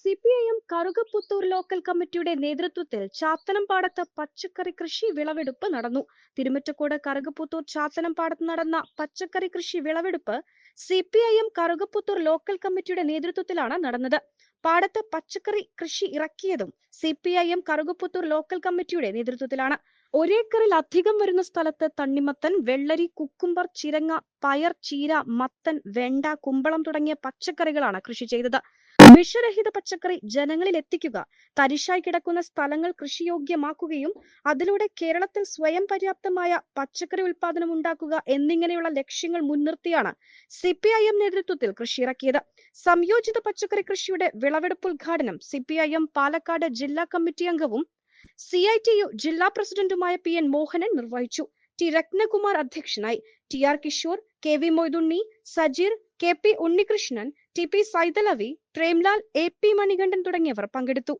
C P I M Karukaputhur local കമ്മിറ്റിയുടെ നേതൃത്വത്തിൽ ചാത്തനം പാടത്ത് പച്ചക്കറി കൃഷി വിളവെടുപ്പ് നടന്നു. തിരുമറ്റക്കോട് കറുകപ്പുത്തൂർ ചാത്തനം പാടത്ത് നടന്ന പച്ചക്കറി കൃഷി വിളവെടുപ്പ് C P I M Karukaputhur local കമ്മിറ്റിയുടെ നേതൃത്വത്തിലാണ് നടന്നത്. പാടത്ത് പച്ചക്കറി കൃഷി ഇറക്കിയതും C P I M Karukaputhur local കമ്മിറ്റിയുടെ നേതൃത്വത്തിലാണ്. ഒരേക്കറിൽ അധികം വരുന്ന സ്ഥലത്ത് തണ്ണിമത്തൻ വെള്ളരി കുക്കുംബർ ചിരങ്ങ പയർ ചീര മത്തൻ വെണ്ട കുമ്പളം തുടങ്ങിയ പച്ചക്കറികളാണ് കൃഷി ചെയ്തത്. വിഷരഹിത പച്ചക്കറി ജനങ്ങളിൽ എത്തിക്കുക. തരിശായി കിടക്കുന്ന സ്ഥലങ്ങൾ കൃഷിയോഗ്യമാക്കുകയും അതിലൂടെ കേരളത്തിൽ സ്വയം പര്യാപ്തമായ പച്ചക്കറി ഉൽപാദനം ഉണ്ടാക്കുക എന്നിങ്ങനെയുള്ള ലക്ഷ്യങ്ങൾ മുൻനിർത്തിയാണ് സി പി ഐ എം നേതൃത്വത്തിൽ കൃഷി ഇറക്കിയത്. സംയോജിത പച്ചക്കറി കൃഷിയുടെ വിളവെടുപ്പ് ഉദ്ഘാടനം C P I M Palakkad ജില്ലാ കമ്മിറ്റി അംഗവും സി ഐ ടി യു ജില്ലാ പ്രസിഡന്റുമായ പി എൻ മോഹനൻ നിർവഹിച്ചു. ടി രത്നകുമാർ അധ്യക്ഷനായി T R Kishore K V Moythunni Sajeer K P Unnikrishnan T P Saithalavi Premlal A P Manikandan തുടങ്ങിയവർ പങ്കെടുത്തു.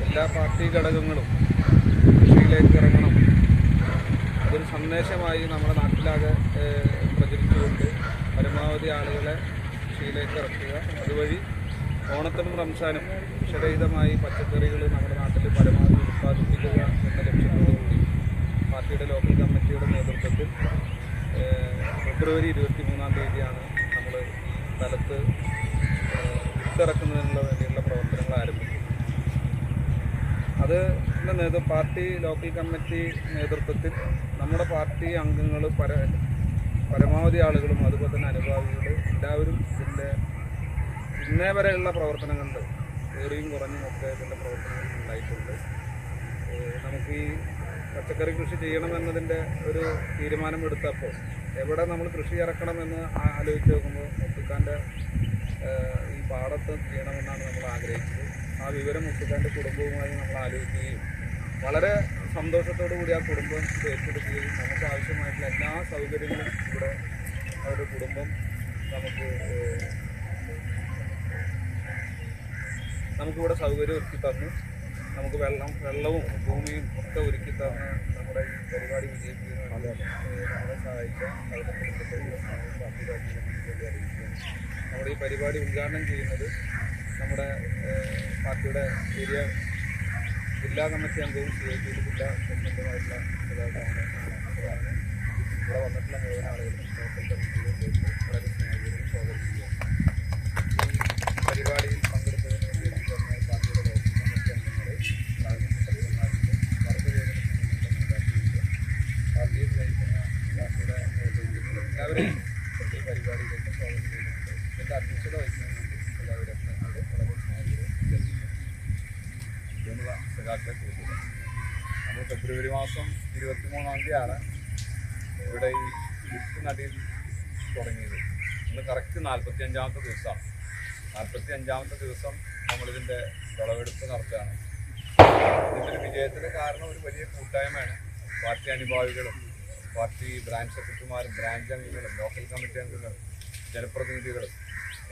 നമ്മുടെ പാർട്ടി ഘടകങ്ങളും കൃഷിയിലേക്ക് ഇറങ്ങണം. അതൊരു സന്ദേശമായി നമ്മുടെ നാട്ടിലാകെ പ്രചരിച്ചുകൊണ്ട് പരമാവധി ആളുകളെ കൃഷിയിലേക്ക് ഇറക്കുക. അതുവഴി ഓണത്തിനും റംസാനും വിഷരഹിതമായി പച്ചക്കറികൾ നമ്മുടെ നാട്ടിൽ പരമാവധി ഉത്പാദിപ്പിക്കുക എന്ന ലക്ഷ്യത്തോടുകൂടി പാർട്ടിയുടെ ലോക്കൽ കമ്മിറ്റിയുടെ നേതൃത്വത്തിൽ ഫെബ്രുവരി ഇരുപത്തി മൂന്നാം തീയതിയാണ് നമ്മൾ ഈ സ്ഥലത്ത് വിത്തിറക്കുന്നതിനുള്ള വേണ്ടിയുള്ള പ്രവർത്തനങ്ങൾ ആരംഭിക്കുന്നത്. അത് നേതൃ പാർട്ടി ലോക്കൽ കമ്മിറ്റി നേതൃത്വത്തിൽ നമ്മുടെ പാർട്ടി അംഗങ്ങൾ പര പരമാവധി ആളുകളും അതുപോലെ തന്നെ അനുഭാവികൾ എല്ലാവരും ഇതിന്റെ ഇന്നേ വരെയുള്ള പ്രവർത്തനങ്ങളിൽ ഏറിയും കുറഞ്ഞും ഒക്കെ ഇതിന്റെ പ്രവർത്തനങ്ങൾ ഉണ്ടായിട്ടുണ്ട്. നമുക്ക് ഈ പച്ചക്കറി കൃഷി ചെയ്യണമെന്നതിന്റെ ഒരു തീരുമാനമെടുത്തപ്പോൾ എവിടെ നമ്മൾ കൃഷി ഇറക്കണമെന്ന് ആലോചിച്ച് നോക്കുമ്പോൾ മുത്തുക്കാന്റെ ഈ പാടത്ത് ചെയ്യണമെന്നാണ് നമ്മൾ ആഗ്രഹിച്ചത്. ആ വിവരം മുത്തുക്കാന്റെ കുടുംബവുമായി നമ്മൾ ആലോചിക്കുകയും വളരെ സന്തോഷത്തോടു കൂടി ആ കുടുംബം ഏറ്റെടുക്കുകയും നമുക്ക് ആവശ്യമായിട്ടുള്ള എല്ലാ സൗകര്യങ്ങളും ഇവിടെ അവരുടെ കുടുംബം നമുക്ക് നമുക്കിവിടെ സൗകര്യം ഒരുക്കി തന്നു. നമുക്ക് വെള്ളം വെള്ളവും ഭൂമിയും ഒക്കെ ഒരുക്കി തന്ന് നമ്മുടെ ഈ പരിപാടി അറിയിക്കുകയാണ്. നമ്മുടെ ഈ പരിപാടി ഉദ്ഘാടനം ചെയ്യുന്നത് നമ്മുടെ പാർട്ടിയുടെ ഏരിയ ജില്ലാ കമ്മിറ്റി അംഗവും സി ഐ ടി ജില്ലാ പ്രസിഡന്റുമായിട്ടുള്ള ഇവിടെ വന്നിട്ടുള്ള മുഴുവൻ ആളുകളും പരിപാടിയിൽ പങ്കെടുത്തതിന് വേണ്ടി എനിക്ക് വന്ന പാർട്ടിയുടെ ലോക്കൽ കമ്മിറ്റി അംഗങ്ങളെ സെക്രട്ടറിമാരുണ്ട് വർഗവേദന നേതാക്കളുണ്ട് പാർട്ടിയെ സ്നേഹിക്കുന്ന പാർട്ടിയുടെ നേതൃത്വത്തിൽ എല്ലാവരെയും ഈ പരിപാടിയിലേക്ക് സ്വാഗതം ചെയ്യുന്നുണ്ട് എന്റെ അധ്യക്ഷത വഹിക്കുന്നതിന് വേണ്ടി എല്ലാവരും വളരെ സ്നേഹപൂർവം ക്ഷണിക്കുന്നു എന്നുള്ള സഖാക്കളെ സുഹൃത്തുക്കളെ നമ്മൾ ഫെബ്രുവരി മാസം ഇരുപത്തി മൂന്നാം തീയതിയാണ് ഇവിടെ ഈ വിത്ത് നടിയിൽ തുടങ്ങിയത്. ഇന്ന് കറക്റ്റ് നാൽപ്പത്തി അഞ്ചാമത്തെ ദിവസമാണ്. നാൽപ്പത്തി അഞ്ചാമത്തെ ദിവസം നമ്മളിതിന്റെ വിളവെടുപ്പ് നടത്തുകയാണ്. ഇതിന്റെ വിജയത്തിന് കാരണം ഒരു വലിയ കൂട്ടായ്മയാണ് പാർട്ടി അനുഭാവികളും പാർട്ടി ബ്രാഞ്ച് സെക്രട്ടറിമാരും ബ്രാഞ്ച് അംഗങ്ങളും ലോക്കൽ കമ്മിറ്റി അംഗങ്ങളും ജനപ്രതിനിധികളും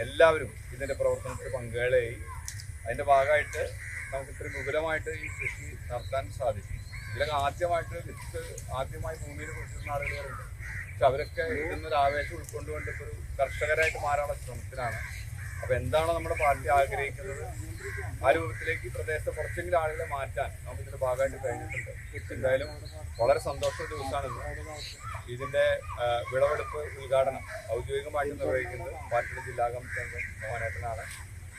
എല്ലാവരും ഇതിന്റെ പ്രവർത്തനത്തിൽ പങ്കാളിയായി. അതിന്റെ ഭാഗമായിട്ട് നമുക്ക് ഇത്രയും വിപുലമായിട്ട് ഈ കൃഷി നടത്താൻ സാധിക്കും. ഇതിലൊക്കെ ആദ്യമായിട്ട് വിത്ത് ആദ്യമായി ഭൂമിയിൽ കുറിച്ചിരുന്ന ആളുകളുണ്ട്. പക്ഷെ അവരൊക്കെ ഇതിന്നൊരു ആവേശം ഉൾക്കൊണ്ടുകൊണ്ട് ഇപ്പോൾ ഒരു കർഷകരായിട്ട് മാറാനുള്ള ശ്രമത്തിലാണ്. അപ്പോൾ എന്താണ് നമ്മുടെ പാർട്ടി ആഗ്രഹിക്കുന്നത് ആ രൂപത്തിലേക്ക് പ്രദേശത്തെ കുറച്ചെങ്കിലും ആളുകളെ മാറ്റാൻ നമുക്ക് ഇതിന്റെ ഭാഗമായിട്ട് കഴിഞ്ഞിട്ടുണ്ട്. എന്തായാലും വളരെ സന്തോഷ ദിവസമാണ് ഇതിന്റെ വിളവെടുപ്പ് ഉദ്ഘാടനം ഔദ്യോഗികമായിട്ട് നിർവഹിക്കുന്നത് പാർട്ടിയുടെ ജില്ലാ കമ്മിറ്റി അംഗം മോഹനേട്ടനാണ്.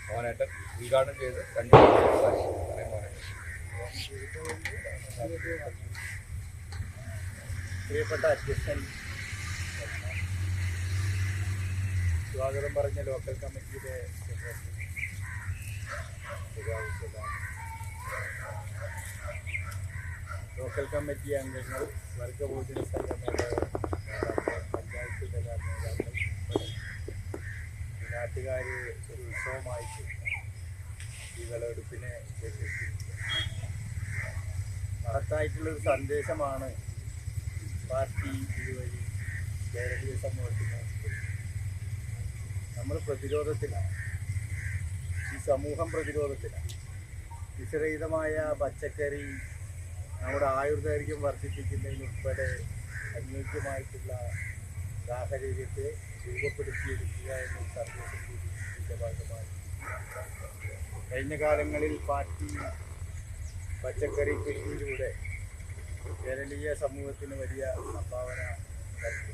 മോഹനേട്ടൻ ഉദ്ഘാടനം ചെയ്ത് മോഹനേട്ടൻ. പ്രിയപ്പെട്ട അധ്യക്ഷൻ സ്വാഗതം പറഞ്ഞ ലോക്കൽ കമ്മിറ്റിയുടെ. ലോക്കൽ കമ്മിറ്റി അംഗങ്ങൾ വർഗഭോജന സംഘ പഞ്ചായത്ത് നേതാക്കൾ നാട്ടുകാർ ഉത്സവമായിട്ട് ഈ വിളവെടുപ്പിനെ മഹത്തായിട്ടുള്ളൊരു സന്ദേശമാണ് പാർട്ടി ഇതുവഴി കേരളീയ സമൂഹത്തിന് നമ്മൾ പ്രതിരോധത്തിലാണ്. ഈ സമൂഹം പ്രതിരോധത്തിലാണ്. വിഷരഹിതമായ പച്ചക്കറി നമ്മുടെ ആയുർദൈർഘ്യം വർദ്ധിപ്പിക്കുന്നതിനുൾപ്പെടെ അനുയോജ്യമായിട്ടുള്ള സാഹചര്യത്തെ രൂപപ്പെടുത്തിയെടുക്കുക എന്നൊരു സന്ദേശം കൂടി ഇതിന്റെ ഭാഗമായി. കഴിഞ്ഞ കാലങ്ങളിൽ പാർട്ടി പച്ചക്കറി കൃഷിയിലൂടെ കേരളീയ സമൂഹത്തിന് വലിയ സംഭാവന കമ്മിറ്റി